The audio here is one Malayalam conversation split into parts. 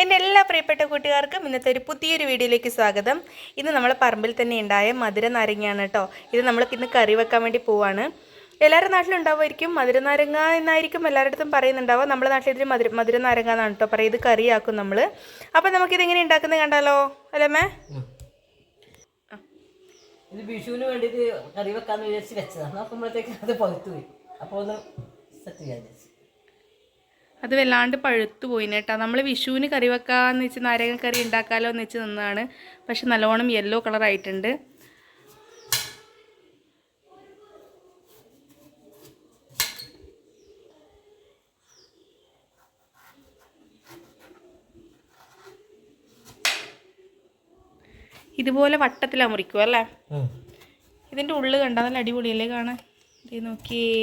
എന്റെ എല്ലാ പ്രിയപ്പെട്ട കൂട്ടുകാർക്കും ഇന്നത്തെ ഒരു പുതിയൊരു വീഡിയോയിലേക്ക് സ്വാഗതം. ഇന്ന് നമ്മളെ പറമ്പിൽ തന്നെ ഉണ്ടായ മധുര നാരങ്ങയാണ് കേട്ടോ. ഇത് നമ്മൾ ഇന്ന് കറി വെക്കാൻ വേണ്ടി പോവാണ്. എല്ലാവരുടെ നാട്ടിലുണ്ടാവുമായിരിക്കും മധുര നാരങ്ങ എന്നായിരിക്കും എല്ലാവരുടെ അടുത്തും പറയുന്നുണ്ടാവുക. നമ്മുടെ നാട്ടിൽ ഇതിൽ മധുര മധുര നാരങ്ങ എന്നാണ് കേട്ടോ പറയും ഇത് കറിയാക്കും നമ്മൾ അപ്പം നമുക്കിത് എങ്ങനെ ഉണ്ടാക്കുന്നത് കണ്ടാലോ? അല്ലേ ഇത് വിഷുവിന് വേണ്ടിയിട്ട് കറി വെക്കാന്ന് വിചാരിച്ച് വെച്ചതാണ്. അപ്പോഴത്തേക്ക് അത് പുറത്തു പോയി. അപ്പോൾ ഒന്ന് സെറ്റ് ചെയ്യാൻ അത് വല്ലാണ്ട് പഴുത്തു പോയി കേട്ടോ. നമ്മൾ വിഷുവിന് കറി വെക്കാമെന്ന് വെച്ച് നാരങ്ങ കറി ഉണ്ടാക്കാമല്ലോ എന്ന് വെച്ച് നിന്നതാണ് പക്ഷെ നല്ലോണം യെല്ലോ കളർ ആയിട്ടുണ്ട്. ഇതുപോലെ വട്ടത്തിലാണ് മുറിക്കുക അല്ലേ ഇതിന്റെ ഉള്ളിൽ കണ്ടാൽ നല്ല അടിപൊളിയല്ലേ കാണാൻ? നോക്കിയേ.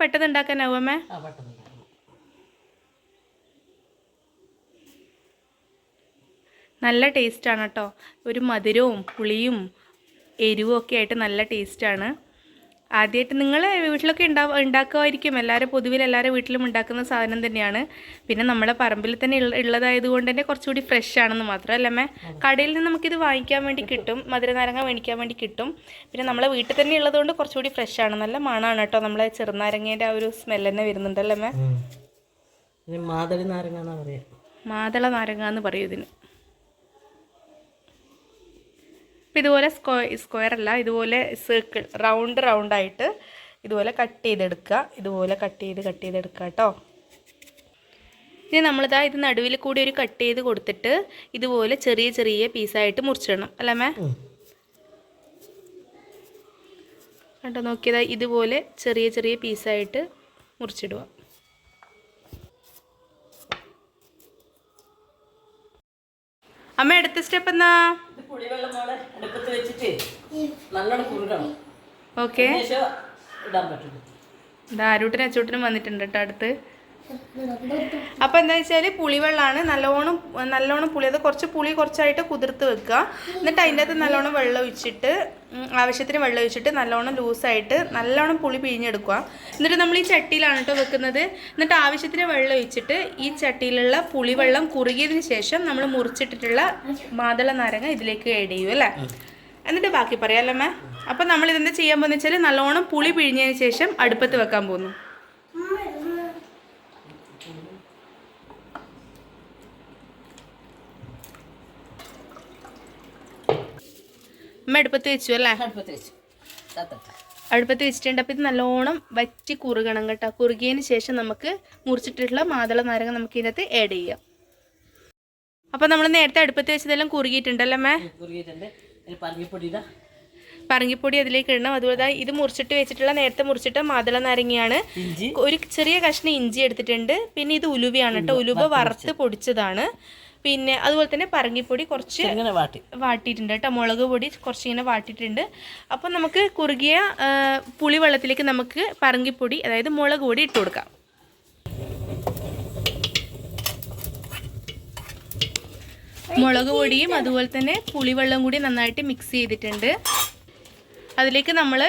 പെട്ടെന്ന് ഉണ്ടാക്കാനാവുമേ. നല്ല ടേസ്റ്റാണ് കേട്ടോ. ഒരു മധുരവും പുളിയും എരിവും ഒക്കെ ആയിട്ട് നല്ല ടേസ്റ്റാണ് ആദ്യമായിട്ട് നിങ്ങൾ വീട്ടിലൊക്കെ ഉണ്ടാ ഉണ്ടാക്കുമായിരിക്കും എല്ലാവരും പൊതുവിൽ എല്ലാവരും വീട്ടിലും ഉണ്ടാക്കുന്ന സാധനം തന്നെയാണ്. പിന്നെ നമ്മളെ പറമ്പിൽ തന്നെ ഉള്ള ഉള്ളതായത് കൊണ്ട് തന്നെ കുറച്ചുകൂടി ഫ്രഷ് ആണെന്ന് മാത്രം അല്ലേ കടയിൽ നിന്ന് നമുക്കിത് വാങ്ങിക്കാൻ വേണ്ടി കിട്ടും. മധുരനാരങ്ങ മേടിക്കാൻ വേണ്ടി കിട്ടും. പിന്നെ നമ്മളെ വീട്ടിൽ തന്നെ ഉള്ളതുകൊണ്ട് കുറച്ചുകൂടി ഫ്രഷ് ആണ്. നല്ല മണമാണ് കേട്ടോ നമ്മളെ ചെറുനാരങ്ങേന്റെ ആ ഒരു സ്മെൽ തന്നെ വരുന്നുണ്ടല്ലേ ഇത് മാതളി നാരങ്ങ എന്ന് പറയും. മാതള നാരങ്ങ എന്ന് പറയും ഇതിന്. അപ്പം ഇതുപോലെ സ്ക്വ സ്ക്വയർ അല്ല ഇതുപോലെ സർക്കിൾ റൗണ്ട് റൗണ്ടായിട്ട് ഇതുപോലെ കട്ട് ചെയ്തെടുക്കുക. ഇതുപോലെ കട്ട് ചെയ്ത് കട്ട് ചെയ്തെടുക്കുക കേട്ടോ. ഇനി നമ്മളിതാ ഇത് നടുവിൽ കൂടി ഒരു കട്ട് ചെയ്ത് കൊടുത്തിട്ട് ഇതുപോലെ ചെറിയ ചെറിയ പീസായിട്ട് മുറിച്ചിടണം. അല്ലേ മേ? കണ്ടോ നോക്കിയതാ ഇതുപോലെ ചെറിയ ചെറിയ പീസായിട്ട് മുറിച്ചിടുക. അമ്മ അടുത്ത സ്റ്റെപ്പ് എന്നാ? പുളിവെള്ളം മോളെ അടുപ്പത്ത് വെച്ചിട്ട് നല്ലോണം കുറുകണം. ഓക്കെ. ഇതാ ഇടാൻ പറ്റും ദാരൂട്ടിനും അച്ചൂട്ടിനും വന്നിട്ടുണ്ട് കേട്ടോ അടുത്ത്. അപ്പോൾ എന്താ വെച്ചാൽ പുളിവെള്ളമാണ് നല്ലോണം നല്ലോണം പുളി അത് കുറച്ച് പുളി കുറച്ചായിട്ട് കുതിർത്ത് വെക്കുക. എന്നിട്ട് അതിന്റെ അകത്ത് നല്ലോണം വെള്ളം ഒഴിച്ചിട്ട് ആവശ്യത്തിന് വെള്ളം ഒഴിച്ചിട്ട് നല്ലോണം ലൂസായിട്ട് നല്ലോണം പുളി പിഴിഞ്ഞെടുക്കുക. എന്നിട്ട് നമ്മൾ ഈ ചട്ടിയിലാണ് കേട്ടോ വെക്കുന്നത്. എന്നിട്ട് ആവശ്യത്തിന് വെള്ളം ഒഴിച്ചിട്ട് ഈ ചട്ടിയിലുള്ള പുളിവെള്ളം കുറുകിയതിന് ശേഷം നമ്മൾ മുറിച്ചിട്ടിട്ടുള്ള മാതള നാരങ്ങ ഇതിലേക്ക് ആഡ് ചെയ്യും അല്ലേ? എന്നിട്ട് ബാക്കി പറയാമല്ലേ മേ അപ്പം നമ്മൾ ഇതെന്താ ചെയ്യാൻ പോകുന്നത് വെച്ചാൽ നല്ലോണം പുളി പിഴിഞ്ഞതിന് ശേഷം അടുപ്പത്ത് വെക്കാൻ പോകുന്നു. അമ്മ അടുപ്പത്ത് വെച്ചു അല്ലേ? അടുപ്പത്ത് വെച്ചു. തത്തട്ടെ അടുപ്പത്ത് വെച്ചിട്ടുണ്ട്. അപ്പോൾ ഇത് നല്ലോണം വറ്റി കുറുകണം കേട്ടോ. കുറുകിയതിന് ശേഷം നമുക്ക് മുറിച്ചിട്ടുള്ള മാതള നാരങ്ങ നമുക്ക് ഇതിനകത്ത് ആഡ് ചെയ്യാം. അപ്പോൾ നമ്മൾ നേരത്തെ അടുപ്പത്ത് വെച്ചതെല്ലാം കുറുകിയിട്ടുണ്ടല്ലോ അമ്മേ? കുറുകിയിട്ടുണ്ട്. പറങ്കിപ്പൊടി അതിലേക്ക് ഇടണം. അതുപോലെ ഇത് മുറിച്ചിട്ട് വെച്ചിട്ടുള്ള നേരത്തെ മുറിച്ചിട്ട മാതള നാരങ്ങയാണ്. ഒരു ചെറിയ കഷ്ണം ഇഞ്ചി എടുത്തിട്ടുണ്ട്. പിന്നെ ഇത് ഉലുവയാണ് കേട്ടോ. ഉലുവ വറുത്ത് പൊടിച്ചതാണ്. പിന്നെ അതുപോലെ തന്നെ പറങ്കിപ്പൊടി കുറച്ച് ഇങ്ങനെ വാട്ടി. വാട്ടിയിട്ടുണ്ട് കേട്ടോ. മുളക് പൊടി കുറച്ച് ഇങ്ങനെ വാട്ടിയിട്ടുണ്ട്. അപ്പോൾ നമുക്ക് കുറുകിയ പുളി പുളിവെള്ളത്തിലേക്ക് നമുക്ക് പറങ്കിപ്പൊടി അതായത് മുളക് പൊടി ഇട്ട് കൊടുക്കാം. മുളക് പൊടിയും അതുപോലെ തന്നെ പുളിവെള്ളം കൂടി നന്നായിട്ട് മിക്സ് ചെയ്തിട്ടുണ്ട്. അതിലേക്ക് നമ്മൾ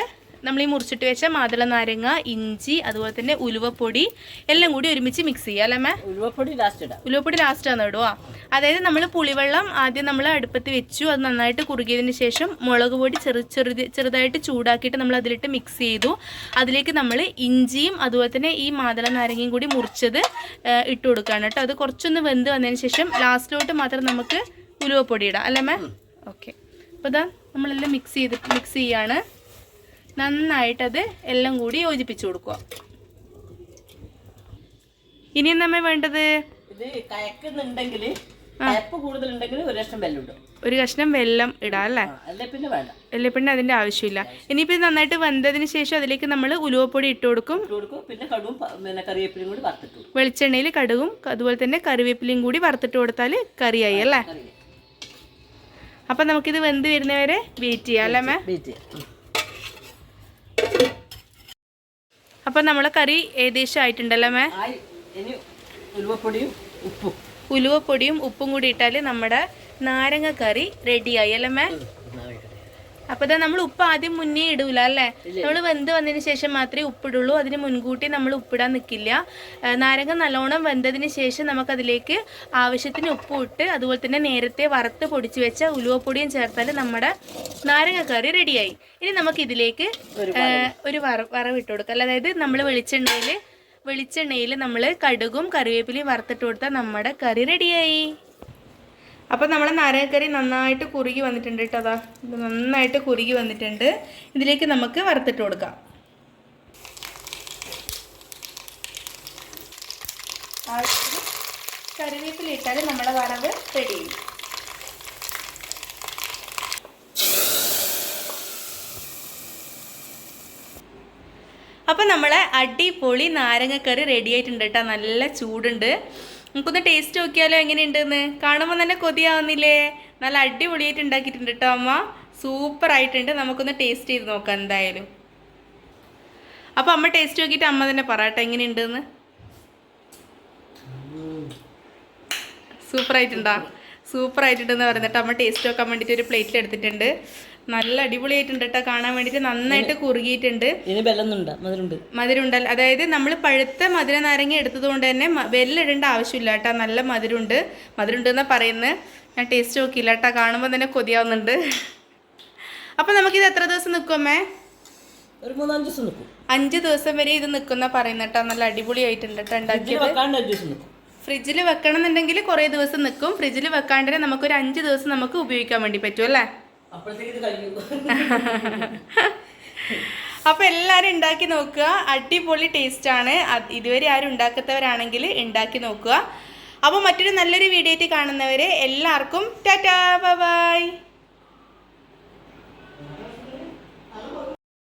നമ്മൾ ഈ മുറിച്ചിട്ട് വെച്ച മാതള നാരങ്ങ ഇഞ്ചി അതുപോലെ തന്നെ ഉലുവപ്പൊടി എല്ലാം കൂടി ഒരുമിച്ച് മിക്സ് ചെയ്യുക അല്ലേ മേ ഉലുവപ്പൊടി ലാസ്റ്റ് ഇടാം. ഉലുവപ്പൊടി ലാസ്റ്റ് ആണ് ഇടുക. അതായത് നമ്മൾ പുളിവെള്ളം ആദ്യം നമ്മൾ അടുപ്പത്ത് വെച്ചു. അത് നന്നായിട്ട് കുറുകിയതിന് ശേഷം മുളക് പൊടി ചെറു ചെറുത് ചെറുതായിട്ട് ചൂടാക്കിയിട്ട് നമ്മൾ അതിലിട്ട് മിക്സ് ചെയ്തു. അതിലേക്ക് നമ്മൾ ഇഞ്ചിയും അതുപോലെ തന്നെ ഈ മാതള നാരങ്ങയും കൂടി മുറിച്ചത് ഇട്ട് കൊടുക്കുകയാണ് കേട്ടോ. അത് കുറച്ചൊന്ന് വെന്ത് വന്നതിന് ശേഷം ലാസ്റ്റിലോട്ട് മാത്രം നമുക്ക് ഉലുവപ്പൊടി ഇടാം. അല്ലേ മാം ഓക്കെ അപ്പോൾ ഇതാ നമ്മളെല്ലാം മിക്സ് ചെയ്ത് മിക്സ് ചെയ്യാണ്. നന്നായിട്ടത് എല്ലാം കൂടി യോജിപ്പിച്ചു കൊടുക്കുക. ഇനി നമ്മ വേണ്ടത്? കയക്കുന്നുണ്ടെങ്കിൽ ഒരു കഷ്ണം വെല്ലം ഇടും അല്ലേ? അല്ലേ പിന്നെ അതിന്റെ ആവശ്യമില്ല. ഇനിയിപ്പോ ഇത് നന്നായിട്ട് വെന്തതിന് ശേഷം അതിലേക്ക് നമ്മൾ ഉലുവപ്പൊടി ഇട്ട് കൊടുക്കും. വെളിച്ചെണ്ണയിൽ കടുകും അതുപോലെ തന്നെ കറിവേപ്പിലയും കൂടി വറുത്തിട്ട് കൊടുത്താൽ കറിയായി അല്ലേ? അപ്പം നമുക്കിത് വെന്ത് വരുന്നവരെ വെയിറ്റ് ചെയ്യാം അല്ലേ മേ അപ്പം നമ്മളെ കറി ഏകദേശം ആയിട്ടുണ്ടല്ലോ മേ ഉലുവപ്പൊടിയും ഉപ്പും. ഉലുവപ്പൊടിയും ഉപ്പും കൂടി ഇട്ടാൽ നമ്മുടെ നാരങ്ങ കറി റെഡിയായി അല്ലേ മേ? അപ്പൊ ഇതാ നമ്മൾ ഉപ്പ് ആദ്യം മുന്നേ ഇടൂല അല്ലേ? നമ്മൾ വെന്ത് വന്നതിന് ശേഷം മാത്രമേ ഉപ്പിടുള്ളൂ. അതിന് മുൻകൂട്ടി നമ്മൾ ഉപ്പിടാൻ നിൽക്കില്ല നാരങ്ങ നല്ലോണം വെന്തതിന് ശേഷം നമുക്കതിലേക്ക് ആവശ്യത്തിന് ഉപ്പ് ഇട്ട് അതുപോലെ തന്നെ നേരത്തെ വറുത്ത് പൊടിച്ച് വെച്ച ഉലുവപ്പൊടിയും ചേർത്താൽ നമ്മുടെ നാരങ്ങ കറി റെഡിയായി. ഇനി നമുക്ക് ഇതിലേക്ക് ഒരു വറ വറവ്. ഇട്ട് കൊടുക്കാം അതായത് നമ്മൾ വെളിച്ചെണ്ണയിൽ വെളിച്ചെണ്ണയിൽ നമ്മൾ കടുകും കറിവേപ്പിലയും വറുത്തിട്ട് കൊടുത്താൽ നമ്മുടെ കറി റെഡിയായി. അപ്പോൾ നമ്മുടെ നാരങ്ങക്കറി നന്നായിട്ട് കുറുകി വന്നിട്ടുണ്ട് കേട്ടോ അതാ നന്നായിട്ട് കുറുകി വന്നിട്ടുണ്ട്. ഇതിലേക്ക് നമുക്ക് വറുത്തിട്ട് കൊടുക്കാം. കറിവേപ്പില ഇട്ടാൽ നമ്മുടെ വറവ് റെഡി അപ്പം നമ്മളെ അടിപൊളി നാരങ്ങക്കറി റെഡി ആയിട്ടുണ്ട് കേട്ടോ നല്ല ചൂടുണ്ട്. നമുക്കൊന്ന് ടേസ്റ്റ് നോക്കിയാലോ എങ്ങനെയുണ്ടെന്ന്? കാണുമ്പോൾ തന്നെ കൊതിയാവുന്നില്ലേ? നല്ല അടിപൊളിയായിട്ട് ഉണ്ടാക്കിയിട്ടുണ്ട് കേട്ടോ അമ്മ. സൂപ്പർ ആയിട്ടുണ്ട്. നമുക്കൊന്ന് ടേസ്റ്റ് ചെയ്ത് നോക്കാം എന്തായാലും. അപ്പോൾ അമ്മ ടേസ്റ്റ് നോക്കിയിട്ട് അമ്മ തന്നെ പറയട്ടെ എങ്ങനെയുണ്ടെന്ന്. സൂപ്പർ ആയിട്ടുണ്ടെന്ന് പറയുന്നിട്ട് അമ്മ ടേസ്റ്റ് നോക്കാൻ വേണ്ടിയിട്ട് ഒരു പ്ലേറ്റിൽ എടുത്തിട്ടുണ്ട്. നല്ല അടിപൊളിയായിട്ടുണ്ട് കേട്ടോ കാണാൻ വേണ്ടിയിട്ട് നന്നായിട്ട് കുറുകിയിട്ടുണ്ട്. മധുരമുണ്ട്. മധുരമുണ്ടല്ലോ. അതായത് നമ്മൾ പഴുത്ത മധുര നാരങ്ങ എടുത്തതുകൊണ്ട് തന്നെ വെല്ലിടേണ്ട ആവശ്യമില്ല കേട്ടോ നല്ല മധുരമുണ്ട്. മധുരമുണ്ട് എന്നാ പറയുന്നത് ഞാൻ ടേസ്റ്റ് നോക്കിയില്ല കേട്ടോ കാണുമ്പോൾ തന്നെ കൊതിയാവുന്നുണ്ട്. അപ്പം നമുക്കിത് എത്ര ദിവസം നിൽക്കുമേ ഒരു മൂന്നാൽ ദിവസം നിൽക്കും അഞ്ച് ദിവസം വരെ ഇത് നിൽക്കുന്ന പറയുന്ന കേട്ടോ നല്ല അടിപൊളിയായിട്ടുണ്ട് കേട്ടോ ഉണ്ടാക്കിയത്. ഫ്രിഡ്ജിൽ വെക്കണം എന്നുണ്ടെങ്കിൽ കുറേ ദിവസം നിൽക്കും ഫ്രിഡ്ജിൽ വെക്കാണ്ടിനെ നമുക്കൊരു അഞ്ച് ദിവസം നമുക്ക് ഉപയോഗിക്കാൻ വേണ്ടി പറ്റും അല്ലേ? അപ്പോഴത്തേക്ക് എല്ലാരും ഉണ്ടാക്കി നോക്കുക. അടിപൊളി ടേസ്റ്റ് ആണ്. ഇതുവരെ ആരും ഉണ്ടാക്കാത്തവരാണെങ്കിൽ ഉണ്ടാക്കി നോക്കുക. അപ്പോൾ മറ്റൊരു നല്ലൊരു വീഡിയോ കാണുന്നവരെ എല്ലാവർക്കും ടാറ്റാ ബൈ.